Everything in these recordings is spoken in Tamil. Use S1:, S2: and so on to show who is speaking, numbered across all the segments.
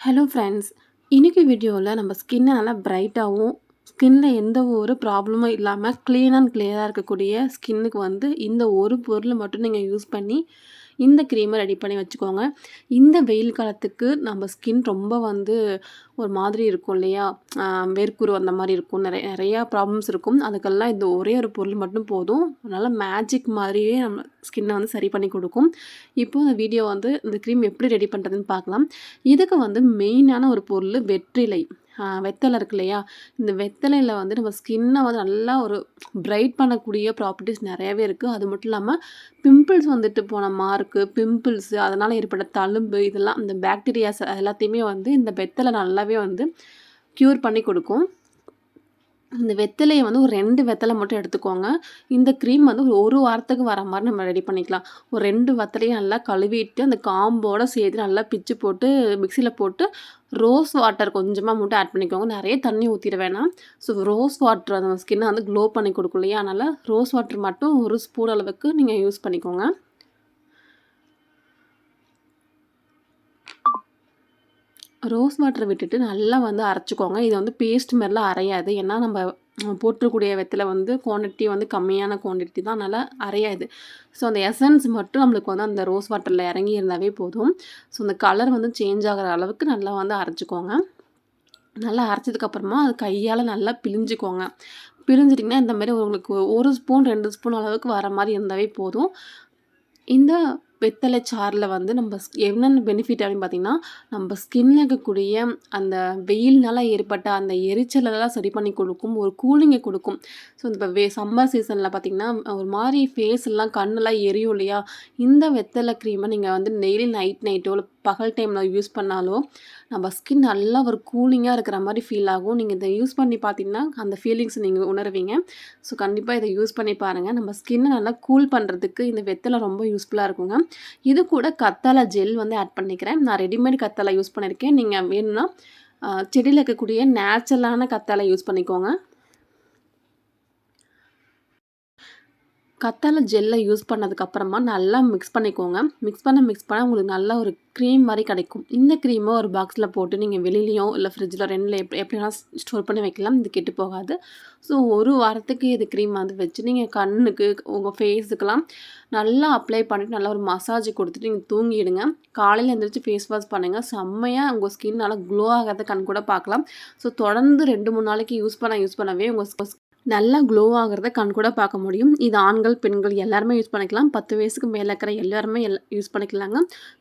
S1: ஹலோ ஃப்ரெண்ட்ஸ் இன்றைக்கி வீடியோவில் நம்ம ஸ்கின்னை நல்லா பிரைட்டாகவும் ஸ்கின்ல எந்த ஒரு ப்ராப்ளமும் இல்லாமல் க்ளீன் அண்ட் கிளியராக இருக்கக்கூடிய ஸ்கின்னுக்கு வந்து இந்த ஒரு பொருள் மட்டும் நீங்கள் யூஸ் பண்ணி இந்த க்ரீமை ரெடி பண்ணி வச்சுக்கோங்க. இந்த வெயில் காலத்துக்கு நம்ம ஸ்கின் ரொம்ப வந்து ஒரு மாதிரி இருக்கும் இல்லையா? வேர்க்குரு அந்த மாதிரி இருக்கும். நிறைய நிறையா ப்ராப்ளம்ஸ் இருக்கும். அதுக்கெல்லாம் இந்த ஒரே ஒரு பொருள் மட்டும் போதும். அதனால் மேஜிக் மாதிரியே நம்ம ஸ்கின்னை வந்து சரி பண்ணி கொடுக்கும். இப்போ இந்த வீடியோ வந்து இந்த க்ரீம் எப்படி ரெடி பண்ணுறதுன்னு பார்க்கலாம். இதுக்கு வந்து மெயினான ஒரு பொருள் வெற்றிலை. வெத்தலை இருக்கு இல்லையா? இந்த வெத்தலையில் வந்து நம்ம ஸ்கின்னை வந்து நல்லா ஒரு பிரைட் பண்ணக்கூடிய ப்ராப்பர்ட்டிஸ் நிறையவே இருக்குது அது மட்டும் இல்லாமல் பிம்பிள்ஸ் வந்துட்டு போன மார்க்கு பிம்பிள்ஸு அதனால் ஏற்பட்ட தழும்பு இதெல்லாம் இந்த பேக்டீரியாஸ் எல்லாத்தையுமே வந்து இந்த வெத்தலை நல்லாவே வந்து க்யூர் பண்ணி கொடுக்கும். இந்த வெத்தலையை வந்து ஒரு ரெண்டு வெத்தலை மட்டும் எடுத்துக்கோங்க. இந்த க்ரீம் வந்து ஒரு ஒரு வாரத்துக்கு வர மாதிரி நம்ம ரெடி பண்ணிக்கலாம். ஒரு ரெண்டு வெத்தலையும் நல்லா கழுவிட்டு அந்த காம்போடு சேர்த்து நல்லா பிச்சு போட்டு மிக்சியில் போட்டு ரோஸ் வாட்டர் கொஞ்சமாக மட்டும் ஆட் பண்ணிக்கோங்க. நிறைய தண்ணி ஊற்றிட வேணாம். ஸோ ரோஸ் வாட்டர் அந்த ஸ்கின்னை வந்து க்ளோ பண்ணி கொடுக்கும் இல்லையா? அதனால் ரோஸ் வாட்டர் மட்டும் ஒரு ஸ்பூன் அளவுக்கு நீங்கள் யூஸ் பண்ணிக்கோங்க. ரோஸ் வாட்டரை விட்டுட்டு நல்லா வந்து அரைச்சிக்கோங்க. இதை வந்து பேஸ்ட் மாதிரிலாம் அரையாது. ஏன்னா நம்ம போற்றக்கூடிய வெத்தில் வந்து குவான்டிட்டி வந்து கம்மியான குவான்டிட்டி தான் நல்லா அரையாது. ஸோ அந்த எசன்ஸ் மட்டும் நம்மளுக்கு வந்து அந்த ரோஸ் வாட்டரில் இறங்கி இருந்தாவே போதும். ஸோ அந்த கலர் வந்து சேஞ்ச் ஆகிற அளவுக்கு நல்லா வந்து அரைச்சிக்கோங்க. நல்லா அரைச்சதுக்கப்புறமா அது கையால் நல்லா பிழிஞ்சிக்கோங்க. பிழிஞ்சிட்டிங்கன்னா இந்த மாதிரி உங்களுக்கு ஒரு ஸ்பூன் ரெண்டு ஸ்பூன் அளவுக்கு வர மாதிரி இருந்தாவே போதும். இந்த வெத்தலை சாரில் வந்து நம்ம என்னென்ன பெனிஃபிட் அப்படின்னு பார்த்திங்கன்னா நம்ம ஸ்கின்ல இருக்கக்கூடிய அந்த வெயில்னால ஏற்பட்ட அந்த எரிச்சலெல்லாம் சரி பண்ணி கொடுக்கும் ஒரு கூலிங்கை கொடுக்கும். ஸோ இப்போ வே சம்மர் சீசனில் பார்த்திங்கன்னா ஒரு மாதிரி ஃபேஸ் எல்லாம் கண்ணெல்லாம் எரியும் இல்லையா? இந்த வெத்தலை க்ரீமை நீங்கள் வந்து டெய்லி நைட் நைட்டோ இல்லை பகல் டைமில் யூஸ் பண்ணாலும் நம்ம ஸ்கின் நல்லா ஒரு கூலிங்காக இருக்கிற மாதிரி ஃபீல் ஆகும். நீங்கள் இதை யூஸ் பண்ணி பார்த்தீங்கன்னா அந்த ஃபீலிங்ஸ் நீங்கள் உணர்வீங்க. ஸோ கண்டிப்பாக இதை யூஸ் பண்ணி பாருங்கள் நம்ம ஸ்கின்னை நல்லா கூல் பண்ணுறதுக்கு இந்த வெத்தலை ரொம்ப யூஸ்ஃபுல்லாக இருக்குங்க. இது கூட கத்தாழை ஜெல் வந்து ஆட் பண்ணிக்கிறேன். நான் ரெடிமேட் கத்தாழை யூஸ் பண்ணியிருக்கேன் நீங்கள் வேணும்னா செடியில் இருக்கக்கூடிய நேச்சுரலான கத்தாழை யூஸ் பண்ணிக்கோங்க. கத்தாழை ஜெல்லை யூஸ் பண்ணதுக்கப்புறமா நல்லா மிக்ஸ் பண்ணிக்கோங்க. மிக்ஸ் பண்ண மிக்ஸ் பண்ண உங்களுக்கு நல்ல ஒரு க்ரீம் மாதிரி கிடைக்கும். இந்த க்ரீமை ஒரு பாக்ஸில் போட்டு நீங்கள் வெளியிலையோ இல்லை ஃப்ரிட்ஜில் ரெண்டில் எப்படி எப்படினா ஸ்டோர் பண்ணி வைக்கலாம். இது கெட்டு போகாது. ஸோ ஒரு வாரத்துக்கு இது க்ரீம் வந்து வச்சு நீங்கள் கண்ணுக்கு உங்கள் ஃபேஸுக்கெலாம் நல்லா அப்ளை பண்ணிவிட்டு நல்லா ஒரு மசாஜ் கொடுத்துட்டு நீங்கள் தூங்கிடுங்க. காலையில் எழுந்திரிச்சு ஃபேஸ் வாஷ் பண்ணுங்கள் செம்மையாக உங்கள் ஸ்கின் நல்லா க்ளோ ஆகாத கண் கூட பார்க்கலாம். ஸோ தொடர்ந்து ரெண்டு மூணு நாளைக்கு யூஸ் பண்ண யூஸ் பண்ணவே உங்கள் நல்லா க்ளோ ஆகிறத கண் கூட பார்க்க முடியும். இது ஆண்கள் பெண்கள் எல்லாருமே யூஸ் பண்ணிக்கலாம். பத்து வயசுக்கு மேலே இருக்கிற எல்லாருமே எல் யூஸ் பண்ணிக்கலாங்க.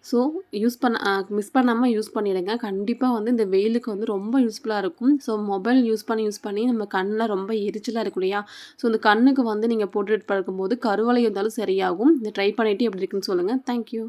S1: ஸோ யூஸ் பண்ண மிஸ் பண்ணாமல் யூஸ் பண்ணிடுங்க. கண்டிப்பாக வந்து இந்த வெயிலுக்கு வந்து ரொம்ப யூஸ்ஃபுல்லாக இருக்கும். ஸோ மொபைல் யூஸ் பண்ணி யூஸ் பண்ணி நம்ம கண்ணில் ரொம்ப எரிச்சலாக இருக்கும் இல்லையா? ஸோ இந்த கண்ணுக்கு வந்து நீங்கள் போட்டுட்டு பழக்கும்போது கருவலை இருந்தாலும் சரியாகும். இந்த ட்ரை பண்ணிவிட்டு எப்படி இருக்குன்னு சொல்லுங்கள் தேங்க்யூ